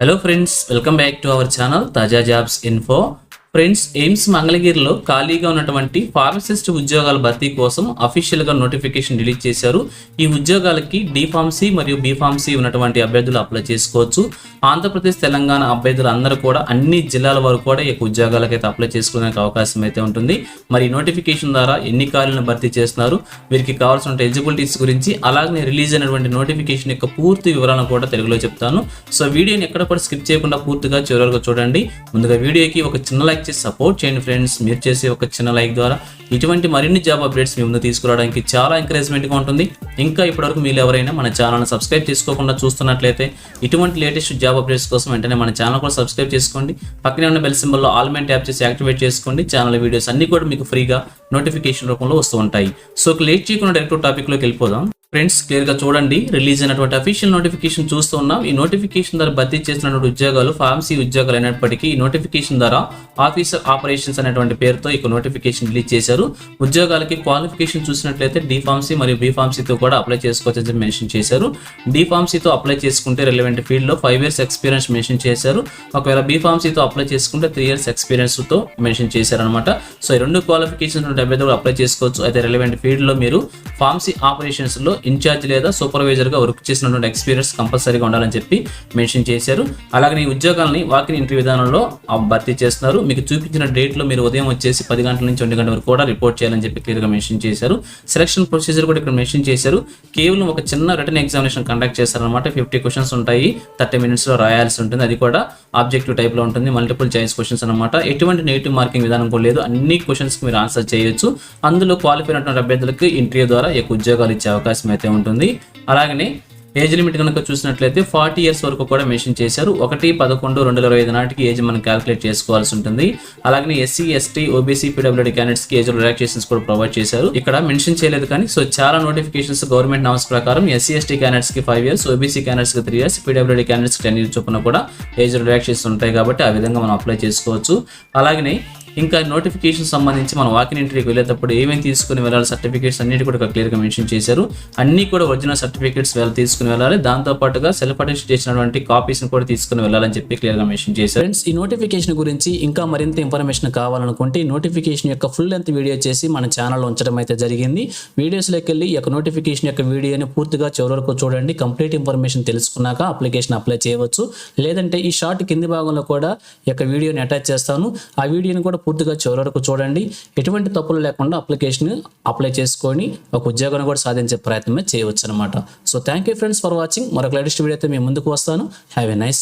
Hello friends, welcome back to our channel Taja Jobs Info. Friends AIIMS మంగళగిరిలో ఖాళీగా ఉన్నటువంటి pharmacist ఉద్యోగాల భర్తీ కోసం అఫీషియల్గా నోటిఫికేషన్ రిలీజ్ చేశారు. ఈ ఉద్యోగాలకి డిఫార్మసీ మరియు బీఫార్మసీ ఉన్నటువంటి అభ్యర్థులు అప్లై చేసుకోవచ్చు. ఆంధ్రప్రదేశ్ తెలంగాణ అభ్యర్థులు అందరూ కూడా అన్ని జిల్లాల వరకు కూడా ఈ ఉద్యోగాలకైతే అప్లై చేసుకోవడానికి అవకాశం అయితే ఉంటుంది. మరి నోటిఫికేషన్ ద్వారా ఎన్ని ఖాళీలను భర్తీ చేస్తున్నారు వీరికి కావాల్సిన ఎలిజిబిలిటీస్ గురించి అలాగే రిలీజ్ అయినటువంటి నోటిఫికేషన్ యొక్క పూర్తి వివరాలను కూడా తెలుగులో చెప్తాను. సో వీడియోని ఎక్కడ కూడా స్కిప్ చేయకుండా పూర్తిగా చివరి చూడండి. ముందుగా వీడియోకి ఒక చిన్న లైక్ చేసి సపోర్ట్ చేయండి ఫ్రెండ్స్ మీరు చేసే ఒక చిన్న లైక్ ద్వారా ఇటువంటి మరిన్ని జాబ్ అప్డేట్స్ మీ ముందు తీసుకురావడానికి చాలా ఎంకరేజ్మెంట్గా ఉంటుంది. ఇంకా ఇప్పటివరకు మీరు ఎవరైనా మన ఛానల్ని సబ్స్క్రైబ్ చేసుకోకుండా చూస్తున్నట్లయితే ఇటువంటి లేటెస్ట్ జాబ్ అప్డేట్స్ కోసం వెంటనే మన ఛానల్ కూడా సబ్స్క్రైబ్ చేసుకోండి. పక్కనే ఉన్న బెల్ సింబల్లో ఆల్ మెయిన్ ట్యాప్ చేసి యాక్టివేట్ చేసుకోండి. ఛానల్ వీడియోస్ అన్ని కూడా మీకు ఫ్రీగా నోటిఫికేషన్ రూపంలో వస్తూ ఉంటాయి. సో లేట్ చేయకుండా డైరెక్ట్ టాపిక్లోకి వెళ్ళిపోదాం. ఫ్రెండ్స్ క్లియర్గా చూడండి. రిలీజ్ అయినటువంటి అఫీషియల్ నోటిఫికేషన్ చూస్తూ ఉన్నాం. ఈ నోటిఫికేషన్ ద్వారా భర్తీ చేసినటువంటి ఉద్యోగాలు ఫార్మసీ ఉద్యోగాలు అయినప్పటికీ ఈ నోటిఫికేషన్ ద్వారా ఆఫీసర్ ఆపరేషన్స్ అనేటువంటి పేరుతో ఈ నోటిఫికేషన్ రిలీజ్ చేశారు. ఉద్యోగాలకి క్వాలిఫికేషన్ చూసినట్లయితే డిఫార్మసీ మరియు బీఫార్మసీతో కూడా అప్లై చేసుకోవచ్చు అని మెన్షన్ చేశారు. డిఫార్మసీతో అప్లై చేసుకుంటే రిలవెంట్ ఫీల్డ్లో ఫైవ్ ఇయర్స్ ఎక్స్పీరియన్స్ మెన్షన్ చేశారు. ఒకవేళ బీఫార్మసీతో అప్లై చేసుకుంటే త్రీ ఇయర్స్ ఎక్స్పీరియన్స్తో మెన్షన్ చేశారు అనమాట సో ఈ రెండు క్వాలిఫికేషన్ అభ్యర్థులు కూడా అప్లై చేసుకోవచ్చు. అయితే రిలవెంట్ ఫీల్డ్లో మీరు ఫార్మసీ ఆపరేషన్స్లో ఇన్ఛార్జ్ లేదా సూపర్వైజర్గా వర్క్ చేసినటువంటి ఎక్స్పీరియన్స్ కంపల్సరీగా ఉండాలని చెప్పి మెన్షన్ చేశారు. అలాగే ఈ ఉద్యోగాలని వాకిన్ ఇంటర్వ్యూ విధానంలో భర్తీ చేస్తున్నారు. మీకు చూపించిన డేట్లో మీరు ఉదయం వచ్చేసి పది గంటల నుంచి రెండు గంటల వరకు కూడా రిపోర్ట్ చేయాలని చెప్పి క్లియర్గా మెన్షన్ చేశారు. సెలక్షన్ ప్రొసీజర్ కూడా ఇక్కడ మెన్షన్ చేశారు. కేవలం ఒక చిన్న రిటర్న్ ఎగ్జామినేషన్ కండక్ట్ చేస్తారనమాట ఫిఫ్టీ క్వశ్చన్స్ ఉంటాయి. థర్టీ మినిట్స్లో రాయాల్సి ఉంటుంది. అది కూడా ఆబ్జెక్టివ్ టైప్లో ఉంటుంది. మల్టిపుల్ చాయిస్ క్వశ్చన్స్ అనమాట ఎటువంటి నెగిటివ్ మార్కింగ్ విధానం కూడా లేదు. అన్ని క్వశ్చన్స్కి మీరు ఆన్సర్ చేయొచ్చు. అందులో క్వాలిఫై అయినటువంటి అభ్యర్థులకు ఇంటర్వ్యూ ద్వారా ఈ ఉద్యోగాలు ఇచ్చే అవకాశం అయితే ఉంటుంది. అలాగనే ఏజ్ లిమిట్ కనుక చూసినట్లయితే ఫార్టీ ఇయర్స్ వరకు కూడా మెన్షన్ చేశారు. ఒకటి పదకొండు రెండు ఇరవై ఐదు నాటికి ఏజ్ మనం క్యాలిక్యులేట్ చేసుకోవాల్సి ఉంటుంది. అలాగే ఎస్సీ ఎస్టీ ఓబీసీ పీడబ్ల్యూడీ క్యాండిడేట్స్కి ఏజ్ రిలాక్సేషన్స్ కూడా ప్రొవైడ్ చేశారు. ఇక్కడ మెన్షన్ చేయలేదు కానీ సో చాలా నోటిఫికేషన్స్ గవర్నమెంట్ నామ్స్ ప్రకారం ఎస్సీ ఎస్టీ క్యాండిడేట్స్కి ఫైవ్ ఇయర్స్ ఓబీసీ క్యాండిడేట్స్కి త్రీ ఇయర్స్ పీడబ్ల్యూడీ క్యాండిడేట్స్కి టెన్ ఇయర్స్ చొప్పున కూడా ఏజ్ రిలాక్సేషన్ ఉంటాయి కాబట్టి ఆ విధంగా మనం అప్లై చేసుకోవచ్చు. అలాగనే ఇంకా నోటిఫికేషన్ సంబంధించి మనం వాకిన్ ఇంటర్వ్యూకి వెళ్ళేటప్పుడు ఏమేమి తీసుకుని వెళ్ళాలి సర్టిఫికేట్స్ అన్నిటి కూడా క్లియర్గా మెన్షన్ చేశారు. అన్ని కూడా ఒరిజినల్ సర్టిఫికేట్స్ వెళ్ళి తీసుకుని వెళ్ళాలి. దాంతో పాటుగా సెల్ఫ్ అటెస్ట్ చేసినటువంటి కాపీస్ని కూడా తీసుకుని వెళ్ళాలని చెప్పి క్లియర్గా మెన్షన్ చేశారు. ఫ్రెండ్స్ ఈ నోటిఫికేషన్ గురించి ఇంకా మరింత ఇన్ఫర్మేషన్ కావాలనుకుంటే ఈ నోటిఫికేషన్ యొక్క ఫుల్ లెంత్ వీడియో చేసి మన ఛానల్లో ఉంచడం అయితే జరిగింది. వీడియోస్లోకి వెళ్ళి ఈ యొక్క నోటిఫికేషన్ యొక్క వీడియోని పూర్తిగా చివరి వరకు చూడండి. కంప్లీట్ ఇన్ఫర్మేషన్ తెలుసుకున్నాక అప్లికేషన్ అప్లై చేయవచ్చు. లేదంటే ఈ షార్ట్ కింది భాగంలో కూడా ఈ యొక్క వీడియోని అటాచ్ చేస్తాను. ఆ వీడియోని కూడా పూర్తిగా చివరి వరకు చూడండి. ఎటువంటి తప్పులు లేకుండా అప్లికేషన్ అప్లై చేసుకొని ఒక ఉద్యోగాన్ని కూడా సాధించే ప్రయత్నమే చేయవచ్చు అనమాట so thank you friends for watching మరొక లేటెస్ట్ వీడియో అయితే మేము ముందుకు వస్తాను. Have a nice